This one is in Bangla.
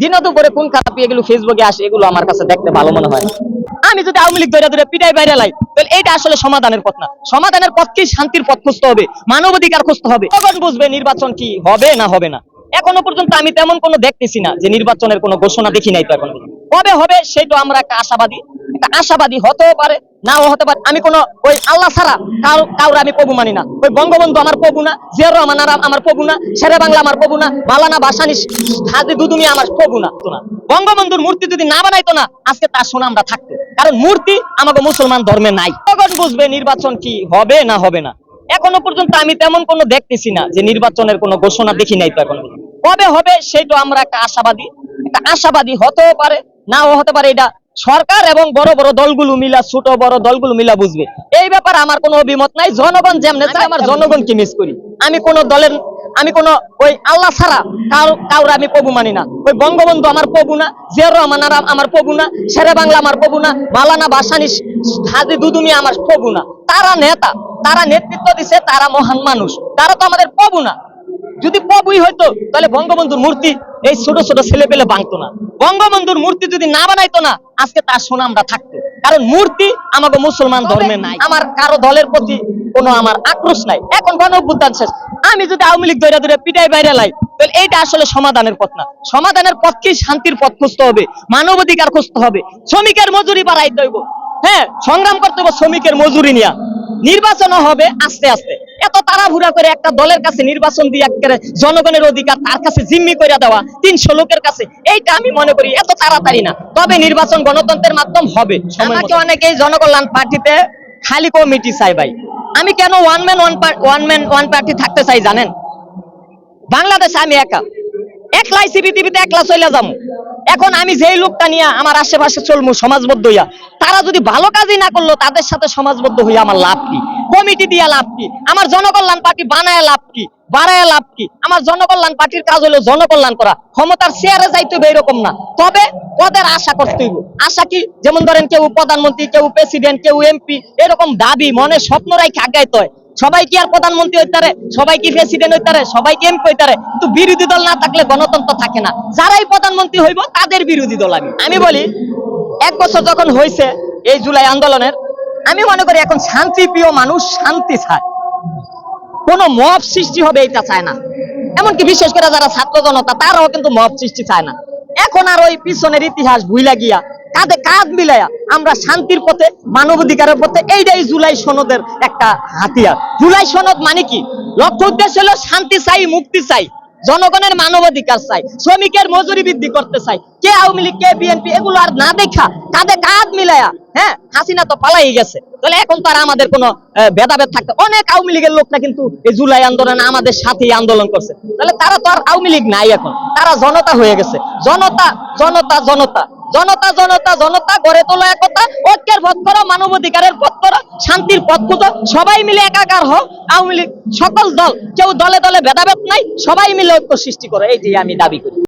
দিনে দুপুরে কোন খারাপ এগুলো ফেসবুকে আসে, এগুলো আমার কাছে দেখতে ভালো মনে হয় আমি যদি আওয়ামী লীগ ধরে ধরে পিটাই বাইরে লাই, তাহলে এইটা আসলে সমাধানের পথ না। সমাধানের পথ কি শান্তির পথ খুঁজতে হবে, মানবাধিকার খুঁজতে হবে। তখন বুঝবে নির্বাচন কি হবে না হবে না। এখনও পর্যন্ত আমি তেমন কোনো দেখতেছি না যে নির্বাচনের কোনো ঘোষণা দেখি নাই তো এখন। কবে হবে সেটা আমরা একটা আশাবাদী একটা আশাবাদী হতেও পারে। নাও হতে পারে। আমি কোনো ওই আল্লাহ ছাড়া কারও কাউরে আমি প্রভু মানি না। ওই বঙ্গবন্ধু আমার প্রভু না জিয়াউর রহমান আমার প্রভু না, শেরে বাংলা আমার প্রভু না মালানা বাসানি হাজি দুদুমি আমার প্রভু না। বঙ্গবন্ধুর মূর্তি যদি না বানাইতো না, আজকে তার শোনা আমরা থাকতো। কারণ মূর্তি আমাকে মুসলমান ধর্মে নাই। তখন বুঝবে নির্বাচন কি হবে না হবে না? এখনও পর্যন্ত আমি তেমন কোনো দেখতেছি না যে নির্বাচনের কোনো ঘোষণা দেখি নাই তো এখন কবে হবে সেটা আমরা একটা আশাবাদী একটা আশাবাদী হতেও পারে, নাও হতে পারে এটা সরকার এবং বড় বড় দলগুলো মিলা, ছোট বড় দলগুলো মিলা বুঝবে। এই ব্যাপারে আমার কোনো অভিমত নাই। জনগণ যেমনে চায়, আমার জনগণকে মিস করি। আমি কোন দলের, আমি কোন ওই আল্লাহ ছাড়া কাউরে আমি প্রভু মানি না। ওই বঙ্গবন্ধু আমার প্রভু না, জিয়াউর রহমান আমার প্রভু না, শেরে বাংলা আমার প্রভু না মালানা বাসানি হাজি দুদুমি আমার প্রভু না। তারা নেতা, তারা নেতৃত্ব দিছে, তারা মহান মানুষ। তারা তো আমাদের প্রভু না। যদি প্রভুই হইতো, তাহলে বঙ্গবন্ধুর মূর্তি এই ছোট ছোট ছেলে পেলে ভাঙতো না। বঙ্গবন্ধুর মূর্তি যদি না বানাইতো না, আজকে তার সুনামটা থাকতো। কারণ মূর্তি আমাকে মুসলমান ধর্মে নাই। আমার কারও দলের প্রতি কোনো আমার আক্রোশ নাই। এখন গণ অভ্যুত্থান শেষ। আমি যদি আওয়ামী লীগ ধরে ধরে পিটাই বাইরে লাই, তাহলে এইটা আসলে সমাধানের পথ না। সমাধানের পথ কি? শান্তির পথ খুঁজতে হবে। মানবাধিকার খুঁজতে হবে। শ্রমিকের মজুরি বাড়াইতে হইব। হ্যাঁ সংগ্রাম করতে হবে শ্রমিকের মজুরি নিয়া। নির্বাচন হবে আস্তে আস্তে। এত তাড়াহুড়া করে একটা দলের কাছে নির্বাচন দিয়ে একেবারে জনগণের অধিকার তার কাছে জিম্মি করে দেওয়া তিনশো লোকের কাছে এইটা আমি মনে করি এত তাড়াতাড়ি না। তবে নির্বাচন গণতন্ত্রের মাধ্যম হবে। আমাকে অনেকেই জনকল্যাণ পার্টিতে খালি কমিটি চাই ভাই। আমি কেন one man one one man one party থাকতে চাই জানেন? বাংলাদেশে আমি একা। একলাই পৃথিবীতে একলা চলে যাব। এখন আমি যেই লোকটা নিয়ে আমার আশেপাশে চলবো সমাজবদ্ধ হইয়া, তারা যদি ভালো কাজই না করল, তাদের সাথে সমাজবদ্ধ হইয়া আমার লাভ কি? কমিটি দিয়া লাভ কি? আমার জনকল্যাণ পার্টি বানায় লাভ কি? বাড়ায় লাভ কি? আমার জনকল্যাণ পার্টির কাজ হলো জনকল্যাণ করা। ক্ষমতার শেয়ারে যাইতে হবে এরকম না। তবে পদের আশা করতে হইব। আশা কি? যেমন ধরেন কেউ প্রধানমন্ত্রী, কেউ প্রেসিডেন্ট কেউ এমপি এরকম দাবি, মনে স্বপ্ন রাখে আগাইতে হয়। সবাই কি আর প্রধানমন্ত্রী হইতে পারে সবাই কি প্রেসিডেন্ট হইতে পারে সবাই কি এমপি হইতে পারে কিন্তু বিরোধী দল না থাকলে গণতন্ত্র থাকে না। যারাই প্রধানমন্ত্রী হইব, তাদের বিরোধী দল আমি। আমি বলি, এক বছর যখন হয়েছে এই জুলাই আন্দোলনের, আমি মনে করি এখন শান্তিপ্রিয় মানুষ শান্তি চায় কোন মব সৃষ্টি হবে এটা চায় না। এমনকি বিশেষ করে যারা ছাত্র জনতা, তারাও কিন্তু মব সৃষ্টি চায় না। এখন আর ওই পিছনের ইতিহাস ভুইলা গিয়া, কাঁধে কাঁধ মিলাইয়া আমরা শান্তির পথে, মানবাধিকারের পথে, এইটাই জুলাই সনদের একটা হাতিয়ার। জুলাই সনদ মানে কি? লক্ষ্য উদ্দেশ্য হলো শান্তি চাই, মুক্তি চাই, জনগণের মানবাধিকার চাই, শ্রমিকের মজুরি বৃদ্ধি করতে চাই কে আওয়ামী লীগ, কে বিএনপি, এগুলো আর না দেখা কাঁধে কাঁধ মিলাইয়া হ্যাঁ হাসিনা তো পালাই গেছে। তাহলে এখন তো আর আমাদের কোনো ভেদাভেদ থাকতে অনেক আওয়ামী লীগের লোকরা কিন্তু এই জুলাই আন্দোলনে আমাদের সাথেই আন্দোলন করছে। তাহলে তারা তো আর আওয়ামী লীগ নাই এখন। তারা জনতা হয়ে গেছে। জনতা জনতা জনতা। জনতা জনতা জনতা গড়ে তোলা একতা, ঐক্যের পথ করো মানবাধিকারের পথ করো শান্তির পথ খুঁজো, সবাই মিলে একাকার হও। আওয়ামী লীগ, সকল দল, কেউ দলে দলে ভেদাভেদ নাই, সবাই মিলে ঐক্য সৃষ্টি করো এইটাই আমি দাবি করি।